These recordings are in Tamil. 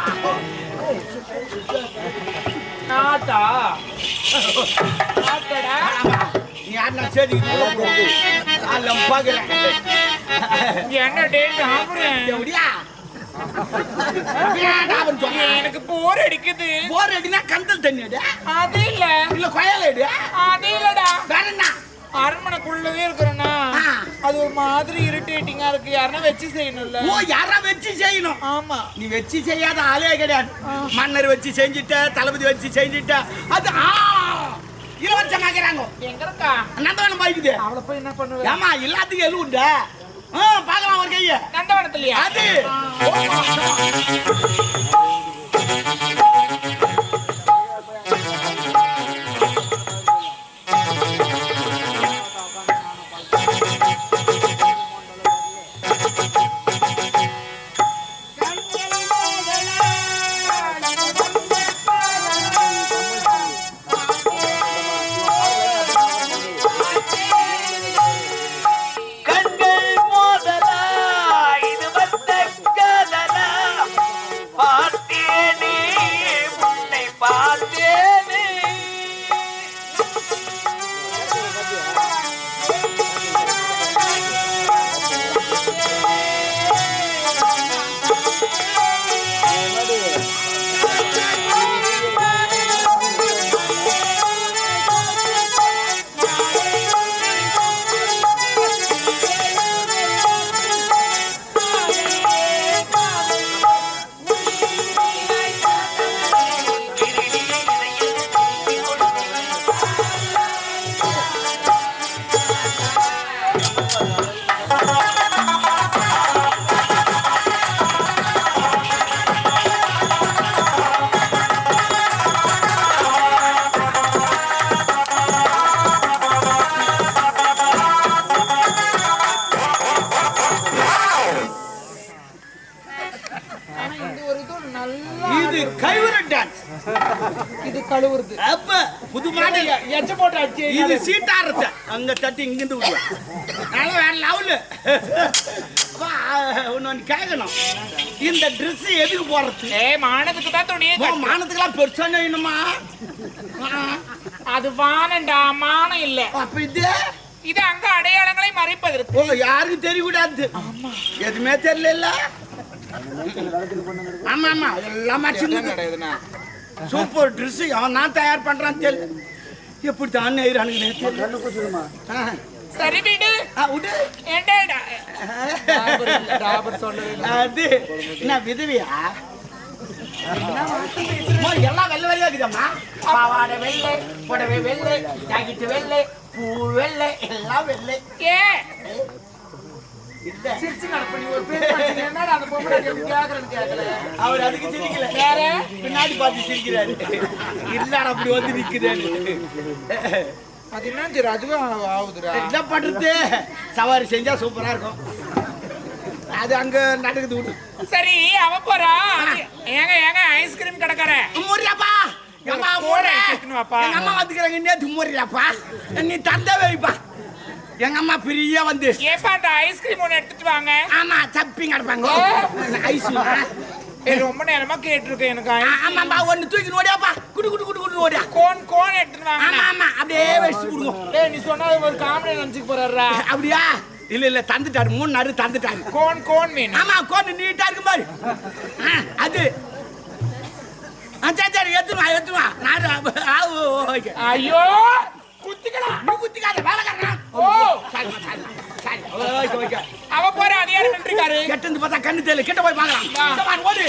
போகுது நாட்டா நாட்டடா நீ யாருன்னா சரி போகுது நான் என்ன டேட் சாப்பிடுறேன் எப்படியா. எனக்கு போர் அடிக்குது. போர் அடினா கந்தல் தண்ணி அடி அது இல்ல. இல்ல கொயல் அடி அது இல்லடா. வேற என்ன? அரண்மனைக்குள்ளவே இருக்கிறேன்னா. அது ஒரு மாதிரி இரிட்டேட்டிங்கா இருக்கு. யாருன்னா வச்சு செய்யணும்ல. ஓ யாரா வச்சு செய்யணும்? ஆமா. நீ வச்சு செய்யாத ஆளே கிடையாது. மன்னர் வச்சு செஞ்சுட்ட தளபதி வச்சு செஞ்சுட்ட அது ஆ! இலவசமாக்குறாங்க எங்க இருக்கா நந்தவனம் பாய்க்குது. அவளை போய் என்ன பண்ணுவேன்? ஏமா எல்லாத்துக்கும் எது உண்டு? பார்க்கலாம் ஒரு கைய. நந்தவனத்துலயா? அது. டான்ஸ் இது கழுவுறது. அப்ப புது மாடல். எச்ச போட்டு அடிச்சு இது சீட்டாரத்தை. அங்க தட்டி இங்கிருந்து விடுவேன் அதனால வேற லெவலு ஒன்னு கேட்கணும் இந்த Dress எதுக்கு போடுறது? ஏய் மானத்துக்கு தான் கட்டு. மானத்துக்கெல்லாம் பெருசா வேணுமா அது வானண்டா மானம் இல்ல. அப்ப இது? இது அங்க அடையாளங்களை மறைப்பதற்கு ஓ யாருக்கும் தெரியக்கூடாது? எதுவுமே தெரியல ஆமா ஆமா. எல்லாம் மடிச்சிருந்து சூப்பர் ட்ரெஸ் அவன் தான் தயார் பண்றான்னு தெரியல. எப்படி தான் ஆ. சரி விடு. விடு. அது என்ன விதவியா? எல்லாம் வெள்ளை வெள்ளையா இருக்குதம்மா. பாவாடை வெள்ளை புடவை வெள்ளை ஜாக்கெட் வெள்ளை பூ வெள்ளை எல்லாம் வெள்ளை. ஏ அவர் அதுக்கு சிரிக்கல. வேற? பின்னாடி பார்த்து சிரிக்கிறாரு. இல்லடா அப்படி வந்து நிக்குதாரு அது அதுவும் ஆகுதுடா என்ன பண்றது? சவாரி செஞ்சா சூப்பரா இருக்கும். அது அங்க நடக்குது விடு. சரி அவ போறா. ஏங்க ஏங்க ஐஸ்கிரீம் கடைக்கார. மூறியாப்பா. எங்க அம்மா வந்துக்கிறாங்க நேத்து மூறியாப்பா நீ தந்த வைப்பா எங்க அம்மா பிரியா வந்து? ஏப்பா அந்த ஐஸ்கிரீம் ஒன்று எடுத்துட்டு வாங்க. ஆமா சப்பிங் கிடப்பாங்க ஐஸ் ரொம்ப நேரமா கேட்டிருக்கேன் எனக்கு ஆமாப்பா ஒன்னு தூக்கி ஓடியாப்பா குடு குடு குடு குடு ஓடியா. கோன் கோன் எடுத்துட்டு ஆமா வாங்க. ஆமா அப்படியே வச்சு விடுங்க ஏய் நீ சொன்னா ஒரு காமெடி நினைச்சுக்க போறாரா அப்படியா? இல்ல இல்ல தந்துட்டாரு. மூணு நாடு தந்துட்டாரு. கோன் கோன் வேணும் ஆமா கோன்னு நீட்டா இருக்கு பாரு. அது. ஆ, சரி சரி எடுத்துவா எடுத்துவா நாடு ஐயோ! குத்திக்கலாம் நீ குத்திக்காத வேலைக்காரன் ஓ சரி சரி சரி ஓகே ஓகே அவ போற அது யாரு நின்றுக்காரு கெட்டு வந்து பார்த்தா கண்ணு தெரியல கிட்ட போய் பார்க்கலாம் ஓடு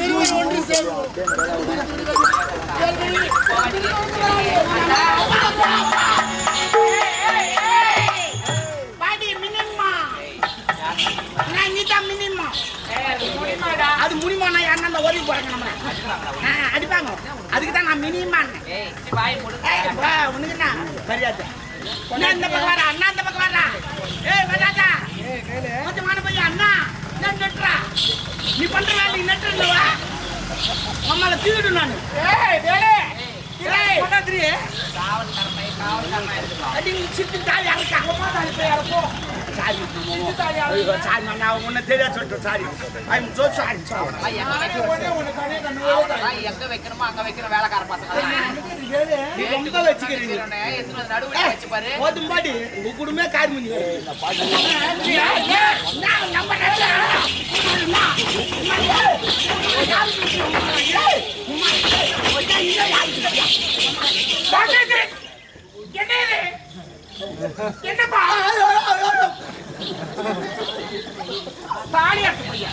அனைவரும் ஒன்று சேர்வோம் அது முடிமானா யாருன்னா அந்த ஒதுக்கி போறாங்க நம்மள அடிப்பாங்க அதுக்கு தான் நான் மினிமான் உனக்குண்ணா மரியாதை இந்த பக்கம் அண்ணா இந்த பக்கம் ஏய் வராதா கொஞ்சமான அண்ணா நான் நட்டுறா நீ பண்ற வேலை நீ நட்டுருந்தவா அம்மால தீவிடு நான். ஏய் வேலே. ஏய் பண்ணாதிரி காவல் கரமை காவல் குடும்பமே காரி பண்ணி என்னப்பா? தாலி அட்டு பையா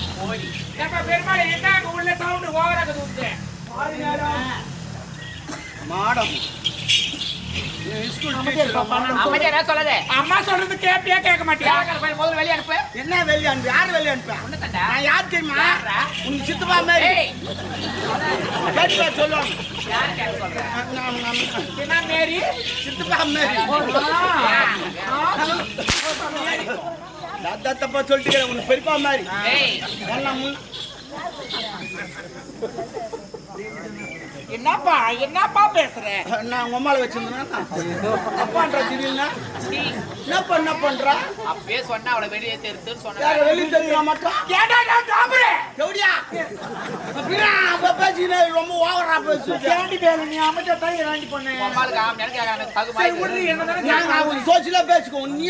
ஏப்பா பெருமாள் என்ன உள்ள சவுண்ட் மாடம். அம்மா சொல்றது கேப்பியா கேட்க மாட்டியா? முதல்ல வெளியே அனுப்பு. என்ன வெளியே அனுப்பி? யார் வெளியே அனுப்பா? நான் யார் தெரியுமா? உனக்கு சித்தப்பா மாதிரி. கேட்டுப்பா சொல்லுவாங்க என்ன மேரி. சித்தப்பா மாதிரி. தாத்தா தப்பா சொல்லிட்டு உனக்கு பெரியப்பா மாதிரி. என்னப்பா என்னப்பா பேசுற? நான் உங்க அம்மால வச்சிருந்தேன்? அப்பான்றா திடீர்னு? என்ன பண்ண பண்றா அப்பவே சொன்னா அவளை வெளியே தெரித்துன்னு யார சொன்ன வெளிய தெரியுமா மட்டும் ஏடா நான் அப்ப பேசினே ரொம்ப ஓவரா நீ அமைச்சா தான் இறாண்டி பண்ணேன் அம்மாளுக்கு ஆம் சரி விடு அவங்க சோசியலா பேசிக்கோ நீ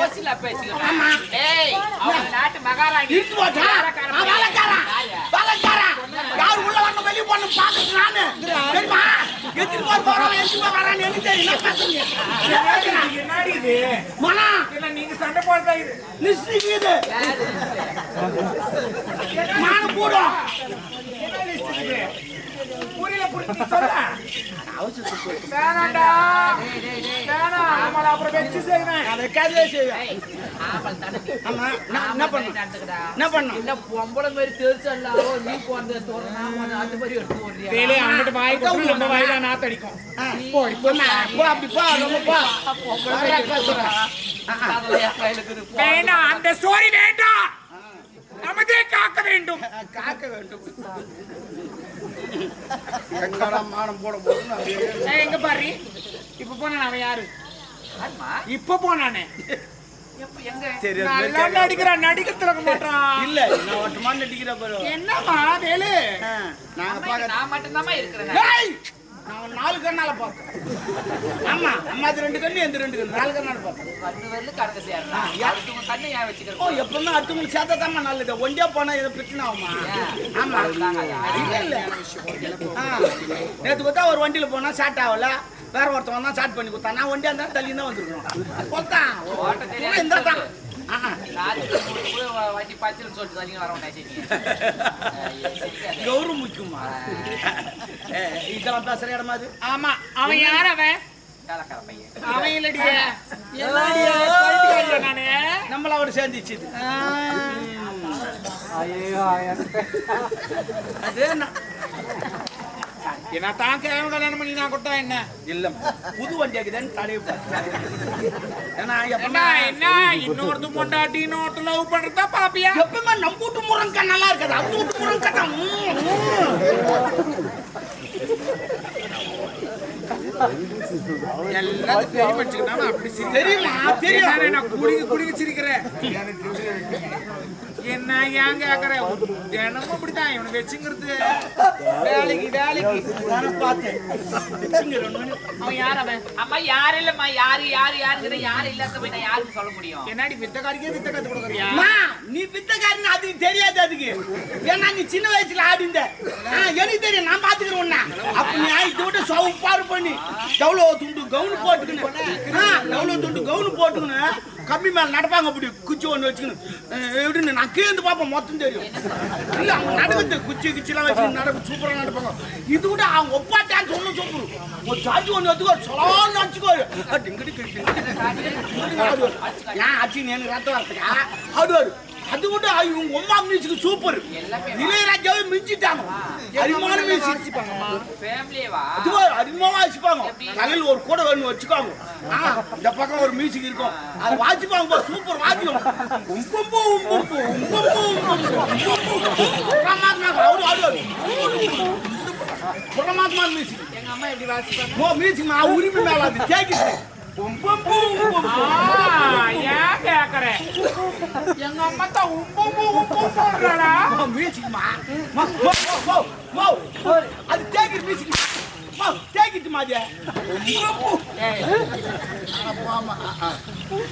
ஓசில பேசிக்கிறேன் ஏய் அவங்க நாட்டு மகாராணி. நான் வேலைக்காரன். வேலைக்காரன். யார் உள்ள வரணும் வெளிய போகணும் பாக்குறது நானு? தெரியுமா? எத்திரி போர் போறோம் எத்திரி போர் வரான்னு எனக்கு இது? மனா? நீங்க சண்டை போடுறதா இது? நிச்சயம் இது. list இது? புரியல புரிஞ்சு சொல்ல வேணாண்டா. வேணாம். நம்மள அப்புறம் வச்சு செய்வேன். நான் செய்வேன். ஆமா என்ன ஆம்பளை பண்ணேன் நடந்துக்கடா. என்ன பண்ணேன் இல்ல பொம்பளை மாதிரி தெரிச்சல்ல ஓ, நீ போன தோற நான் போன அந்த மாதிரி எடுத்து ஓடுறியா? வேலை அங்கிட்டு வாய் கொடுத்து நம்ம வாயில நாத்தடிக்கும் போடி போம்மா, போ அப்படி போ ரொம்ப போ. வர்றா, பேசுறேன். அதெல்லாம் என் கையில இருக்குது. போ. வேணாம் அந்த சோரி வேண்டாம். நமதே காக்க வேண்டும். காக்க வேண்டும். எங்கடா மானம் போட போதுன்னு அப்படியே ஏய், எங்க பாரு? இப்ப போனான் அவன் யாரு. இப்ப போனானே. நடிக்கிறான் நடிக்க திறக்க மாட்டான் இல்ல நான் ஒட்டுமா நடிக்கிற பாரு. என்னம்மா வேலு? நான் இருக்கிறேன்! நான் நாலு கண்ணால பார்த்தேன். ஆமா அம்மா அது ரெண்டு கண்ணு எந்த ரெண்டு கண்ணு. நாலு கண்ணால பார்த்தேன். கண்ணு வரல கடக்க சேரணும் அடுத்தவங்க கண்ணு ஏன் ஓ வச்சுக்கிறோம் எப்பவுமே அடுத்தவங்களுக்கு சேர்த்தா தான் நல்லது. ஒண்டியா போனா எது பிரச்சனை ஆகுமா? ஆமா. இல்ல இல்ல. நேத்து பார்த்தா ஒரு வண்டியில போனா ஸ்டார்ட் ஆகல. வேற ஒருத்தன் வந்தா ஸ்டார்ட் பண்ணி கொடுத்தான். நான் வண்டியா இருந்தா தள்ளி தான் வந்துருக்கணும் கொத்தான் சும்மா இந்த தான். வண்டி பச்சில் சொல்லிட்டு தண்ணி வர மாட்டேன் கௌரவம் முக்கியமா இதெல்லாம் பேசுற இடமா அது? ஆமா அவன் யார் அவன்? அவன் இல்லடிய நானு? நம்மள அவர் சேர்ந்துச்சு. அது என்ன தான் கேவன் கல்யாணம் பண்ணி நான் கொடுத்தா என்ன? இல்ல புது வண்டி ஆகுதுன்னு தடவை பார்த்து. ஏன்னா என்ன? இன்னொருத்த பொண்டாட்டி இன்னொருத்த லவ் பண்றதா பாப்பியா? எப்பவுமே நம்ம வீட்டு முருங்கக்கா நல்லா இருக்காது. அவங்க வீட்டு முருங்கக்கா தான் ம், எல்லாம் தெரிய வச்சுக்கிட்டாலும் அப்படி ம். தெரியுமா? தெரியும். நான் குடிக்க குடிக்க சிரிக்கிறேன் என்ன ஏன் கேக்குற? தினமும் அப்படித்தான் இவனை வச்சுங்கிறது வேலைக்கு வேலைக்கு. நானும் பார்த்தேன். வச்சுங்கிறேன்னு. அவன் யார் அவன்? அம்மா யாரு இல்லம்மா? யாரு யாரு யாருங்கிற யாரு இல்லாத போய் நான் யாருக்கு சொல்ல முடியும்? என்னடி வித்தக்காரிக்கே வித்த கத்து கொடுக்குறியா? அம்மா, நீ வித்தக்காரன்னு அதுக்கு தெரியாது அதுக்கு. ஏன்னா நீ சின்ன வயசுல ஆடிந்த எனக்கு தெரியும். நான் பாத்துக்கிறேன் உன்ன. அப்ப நீ ஆயிட்டு விட்டு சவுப்பாரு பண்ணி எவ்வளவு துண்டு கவுனு போட்டுக்கணும் எவ்வளவு துண்டு கவுனு போட்டுக்கணும் கம்பி மேல நடப்பாங்க அப்படி குச்சி ஒண்ணு வச்சுக்கணும் எப்படின்னு நான் கீழ்ந்து பார்ப்பேன் மொத்தம் தெரியும் இல்ல அவங்க நடக்குது குச்சி குச்சிலாம் வச்சு நடக்கும் சூப்பரா நடப்பாங்க இது கூட அவங்க ஒப்பா டான்ஸ் ஒன்றும் சூப்பர் ஒரு சாட்சி ஒன்று வச்சுக்கோ சொலான்னு அடிச்சுக்கோ டிங்கிடி ஏன் அச்சு நீ எனக்கு ரத்தம் வரத்துக்கா ஆடுவாரு அது கூட இவங்க அம்மா மியூசிக் சூப்பர் இளையராஜாவே மிஞ்சிட்டாங்க அரிமான மியூசிக் அதுவா அதிகமாக வாசிப்பாங்க தலையில் ஒரு கூட ஒன்று வச்சுக்கோங்க இந்த பக்கம் ஒரு மியூசிக் இருக்கும் அது வாசிப்பாங்க சூப்பர் உம்பும்பு, உம்பும்பு. பிரமாத்மா, அவரு ஆடுவாரு. பிரமாத்மா மியூசிக் எங்க அம்மா எப்படி வாசிப்பாங்க ஓ மியூசிக் நான் உரிமை மேல அது உம்பும்பு, உம்பும்பு. ஆ, ஏன் கேக்குறேன் எங்க அம்மா தான் உப்பு உப்பு போடுறாடா ஓ, மியூசிக்மா மா, ஓ, ஓ, ஓ, ஓ. அது கேக்குது மியூசிக் கேக்குது மாதிரி